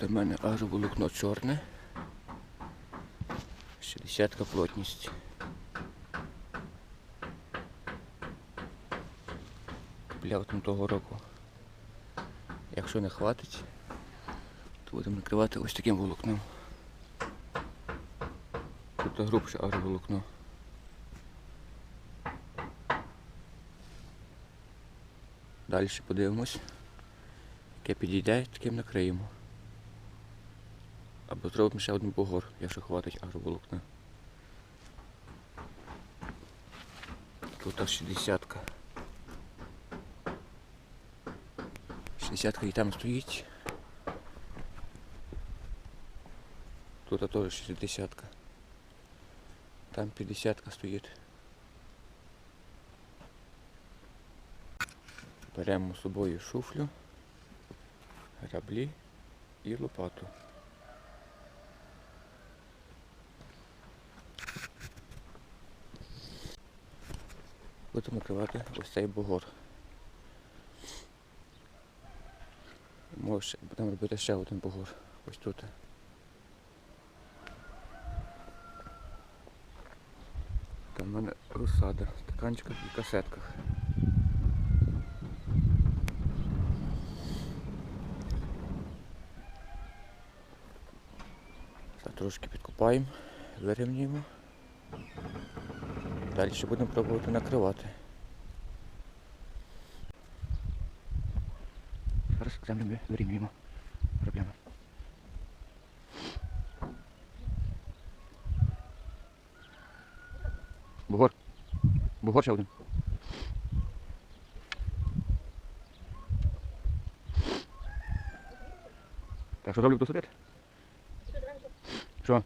Тут у мене агроволокно чорне. 60 плотність. Купляв там того року. Якщо не хватить, то будемо накривати ось таким волокном. Тобто грубше агроволокно. Далі подивимось. Яке підійде, таким накриємо. Або зробимо ще один бугор, якщо хватить агроволокна. Тут аж 60. 60 і там стоїть. Тут теж 60. Там 50 стоїть. Беремо з собою шуфлю, граблі і лопату. Будемо накривати ось цей бугор. Може, будемо робити ще один бугор. Ось тут. Там в мене розсада в стаканчиках і касетках. Трошки підкопаємо, вирівнюємо. Далі ще будемо пробувати накривати. Зараз землю вирівнюємо. Проблема. Бугор. Бугор ще один. Так, що роблю тут сидити? Що?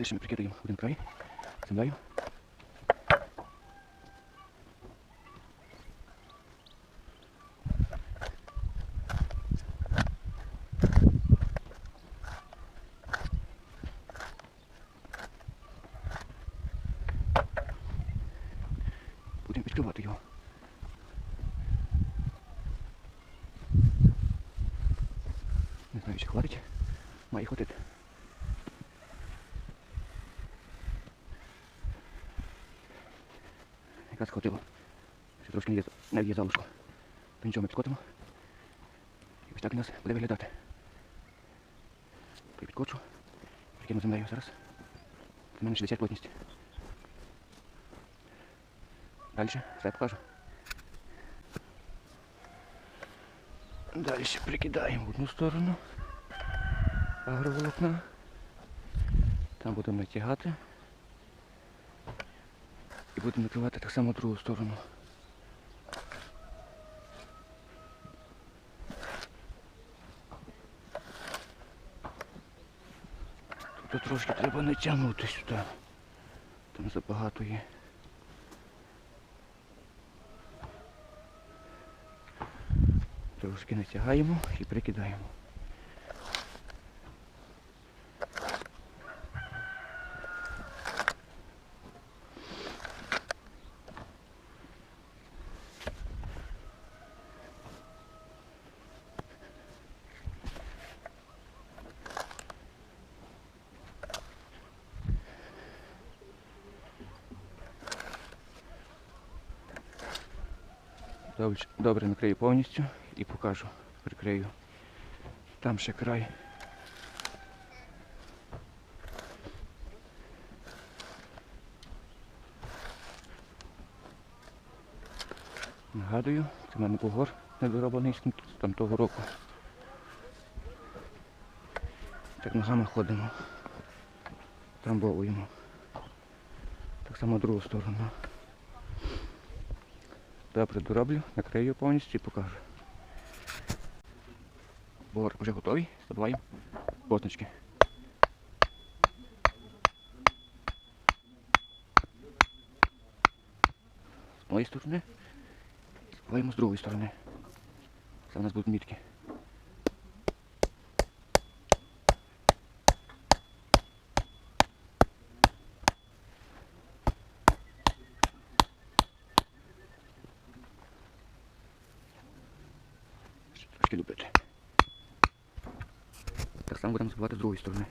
Далі ми прикидаємо один край, землею. Будемо відкривати його. Не знаю, чи хватить. Має хватити. Якраз хватило. Ще трошки є, не є залишку. То нічого ми підкотимо. І ось так у нас буде виглядати. Підкочу. Прикину землею зараз. У мене 60 плотність. Далі все покажу. Далі прикидаємо в одну сторону агроволокна. Там будемо натягати. І будемо накривати так само другу сторону. Тут трошки треба натягнути сюди. Там забагато є. Трошки натягаємо і прикидаємо. Добре, накрию повністю і покажу. Прикрию. Там ще край. Нагадую, це в мене бугор недороблений там того року. Так ногами ходимо. Трамбовуємо. Так само другу сторону. Добре, дороблю, накрию повністю і покажу. Бор вже готовий, забиваємо позначки. З моєї сторони, забиваємо з другої сторони. Це в нас будуть мітки. Само будемо забивати з другої сторони.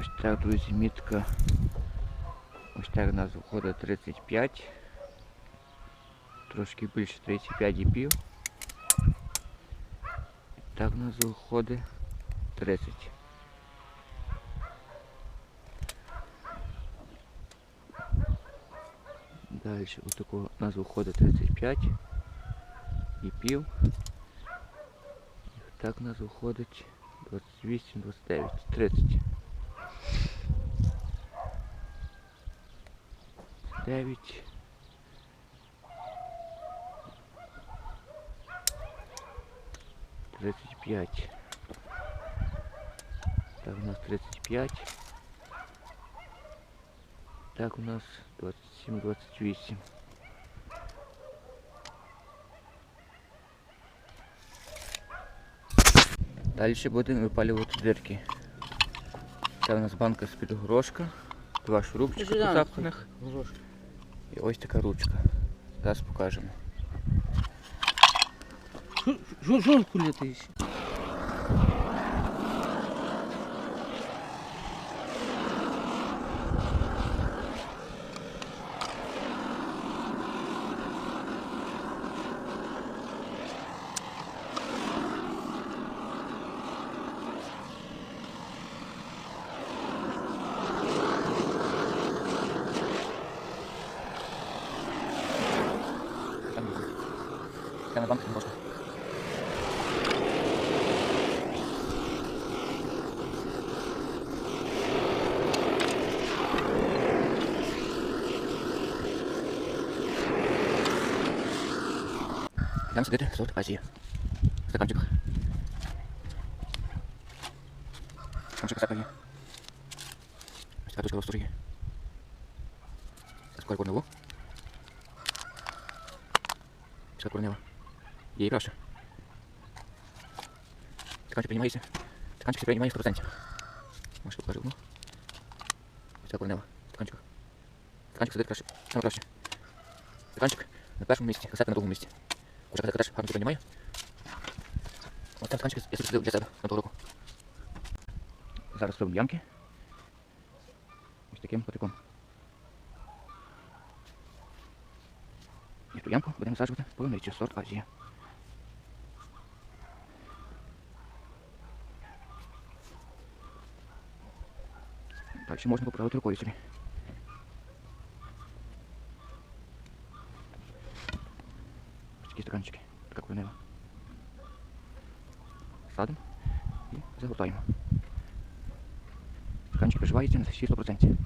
Ось так, друзі, мітка. Ось так у нас виходить 35. Трошки більше 35 і пів. Так у нас виходить 30. Далі у нас виходить 35 і пів. Так у нас виходить 28, 29, 30. 9. Тридцать пять. Так, у нас 35. Так, у нас 27, Далі будемо випалювати дирки. Це у нас банка з-під горошка, два шурупчика Сюди. запханих і ось така ручка. Зараз покажемо. Жу- Жонку летиш. Це на банку не можна. Йдемо сидити, сорт Азії. В стаканчиках. Стаканчик касетка є. Ось така точка розтужі. Це скоро корневу. Пішла корнева. Її краще. Стаканчик приймається. Стаканчик себе приймає 100%. Може покажу одну. Ось ця корнева. Стаканчик. Стаканчик сидить краще. Саме краще. Стаканчик на першому місці, касетка на другому місці. Кожа касетка теж гарно приймає. Ось там стаканчик я собі для себе на того року. Зараз робимо ямки. Ось таким потиком. І ту ямку будемо саджувати полуницю сорт Азія. Далі можна поправити рукою собі. Ось такі стаканчики, така коренева. Садимо і загортаємо. Стаканчик приживається на всі 100%.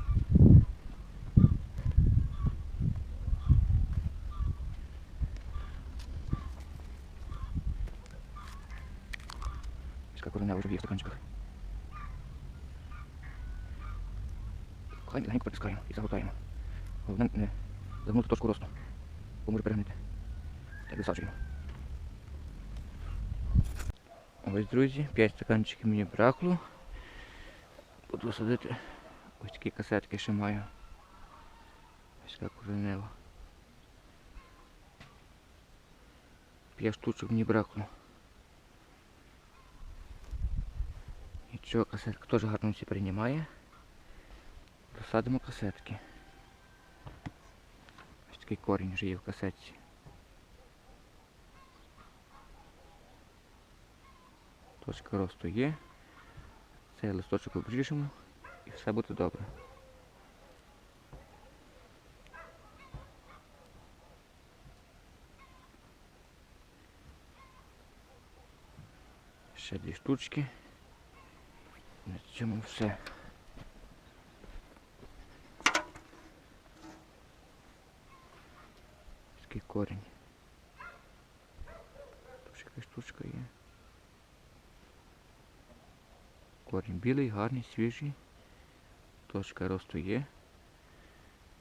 Ось коренева вже є в стаканчиках. Хай легенько притискаємо і загортаємо. Головне не загнути точку росту, бо може перегнити. Так висаджуємо. Ось, друзі, 5 стаканчиків мені бракло. Буду садити ось такі касетки ще маю. Ось така коренева. 5 штучок мені бракло. Нічого, касетка теж гарно всі приймає. Посадимо касетки. Ось такий корінь вже є в касетці. Точка росту є. Цей листочок обріжемо і все буде добре. Ще дві штучки. На цьому все. Такий корінь. Тут ще якась штучка є. Корінь білий, гарний, свіжий. Точка росту є.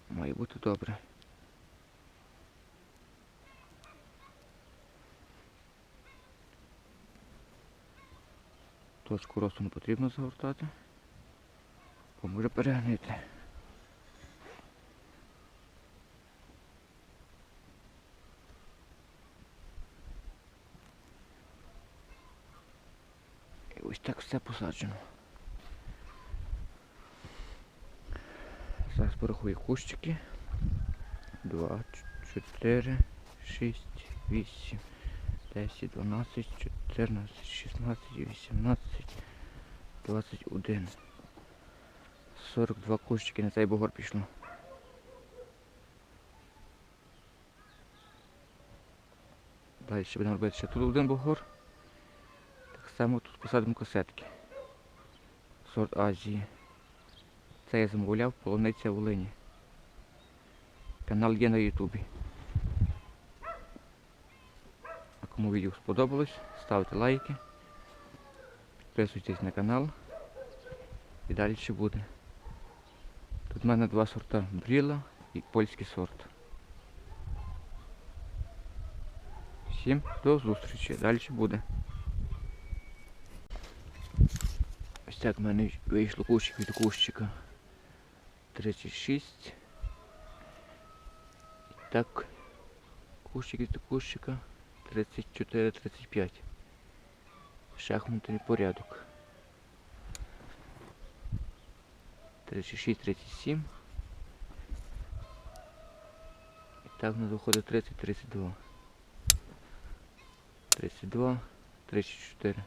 Має бути добре. Точку росту не потрібно загортати, бо може перегнити. так все посаджено. Зараз порахую кущики. Два, чотири, шість, вісім, десять, дванадцять, чотирнадцять, шістнадцять, вісімнадцять, двадцять один. Сорок два кущики на цей бугор пішло. Далі ще будемо робити ще тут один бугор. Само тут посадимо касетки. Сорт Азії. Це я замовляв полуниця Волині. Канал є на Ютубі. А кому відео сподобалось, ставте лайки, підписуйтесь на канал і далі ще буде. Тут в мене два сорта бріла і польський сорт. Всім до зустрічі, далі буде. Ось так в мене вийшло кущик від кущика. 36. І так, кущик від кущика 34-35. Шахматний порядок. 36-37. І так у нас виходить 30-32. 32, 34.